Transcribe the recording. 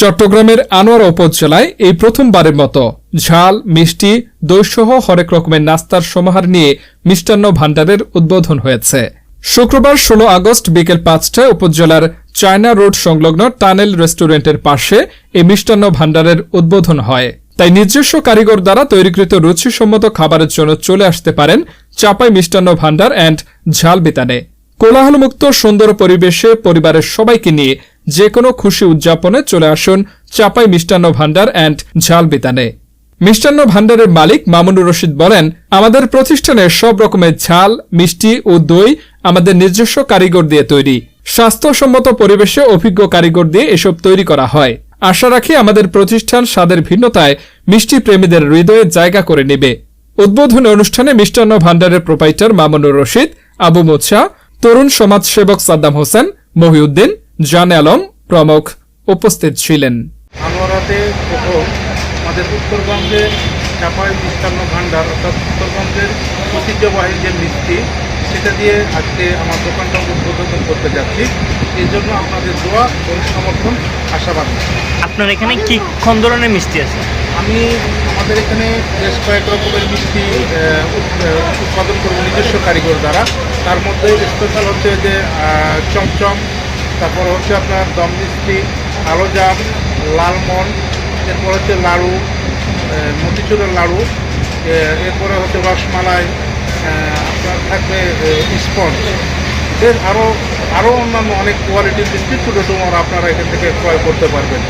চট্টগ্রামের আনোয়ারা উপজেলায় এই প্রথমবারের মতো ঝাল, মিষ্টি, দইসহ হরেক রকমের নাস্তার সমাহার নিয়ে মিষ্টান্ন ভাণ্ডারের উদ্বোধন হয়েছে। শুক্রবার ষোলো আগস্ট বিকেল পাঁচটায় উপজেলার চায়না রোড সংলগ্ন টানেল রেস্টুরেন্টের পাশে এই মিষ্টান্ন ভাণ্ডারের উদ্বোধন হয়। তাই নিজস্ব কারিগর দ্বারা তৈরিকৃত রুচিসম্মত খাবারের জন্য চলে আসতে পারেন চাপাই মিষ্টান্ন ভাণ্ডার অ্যান্ড ঝাল বিতানে। কোলাহলমুক্ত সুন্দর পরিবেশে পরিবারের সবাইকে নিয়ে যে কোনো খুশি উদযাপনে চলে আসুন চাপাই মিষ্টান্ন ভাণ্ডার অ্যান্ড ঝাল বিতানে। মিষ্টান্ন ভাণ্ডারের মালিক মামুনুর রশিদ বলেন, আমাদের প্রতিষ্ঠানে সব রকমের ঝাল, মিষ্টি ও দই আমাদের নিজস্ব কারিগর দিয়ে তৈরি। স্বাস্থ্যসম্মত পরিবেশে অভিজ্ঞ কারিগর দিয়ে এসব তৈরি করা হয়। আশা রাখি আমাদের প্রতিষ্ঠান স্বাদের ভিন্নতায় মিষ্টি প্রেমীদের হৃদয়ে জায়গা করে নেবে। উদ্বোধনী অনুষ্ঠানে মিষ্টান্ন ভাণ্ডারের প্রোপাইটার মামুনুর রশিদ, আবু মোছা, তরুণ সমাজসেবক সাদ্দাম হোসেন, মহিউদ্দিন জান আলম প্রমুখ উপস্থিত ছিলেন। আনোয়ারাতে প্রথম আমাদের উত্তরবঙ্গের চাপাই মিষ্টান্ন ভাণ্ডার অর্থাৎ উত্তরবঙ্গের ঐতিহ্যবাহী যে মিষ্টি সেটা দিয়ে আজকে আমার দোকানটা উদ্বোধন করতে যাচ্ছি। এই জন্য আপনাদের দোয়া ও সমর্থন আশাবাদ। আপনার এখানে কি কোন ধরনের মিষ্টি আছে? আমি আমাদের এখানে বেশ কয়েক রকমের মিষ্টি উৎপাদন করব নিজস্ব কারিগর দ্বারা। তার মধ্যে স্পেশাল হচ্ছে যে চমচম তারপর হচ্ছে আপনার দম মিষ্টি আলো জাম লালমন, এরপর হচ্ছে লাড়ু মতিচুরের লাড়ু এরপরে হচ্ছে রসমালাই আপনার থাকবে স্পঞ্জ। বেশ আরও আরও অন্যান্য অনেক কোয়ালিটির বিস্কিট ছোটো আপনারা এখান থেকে ক্রয় করতে পারবেন।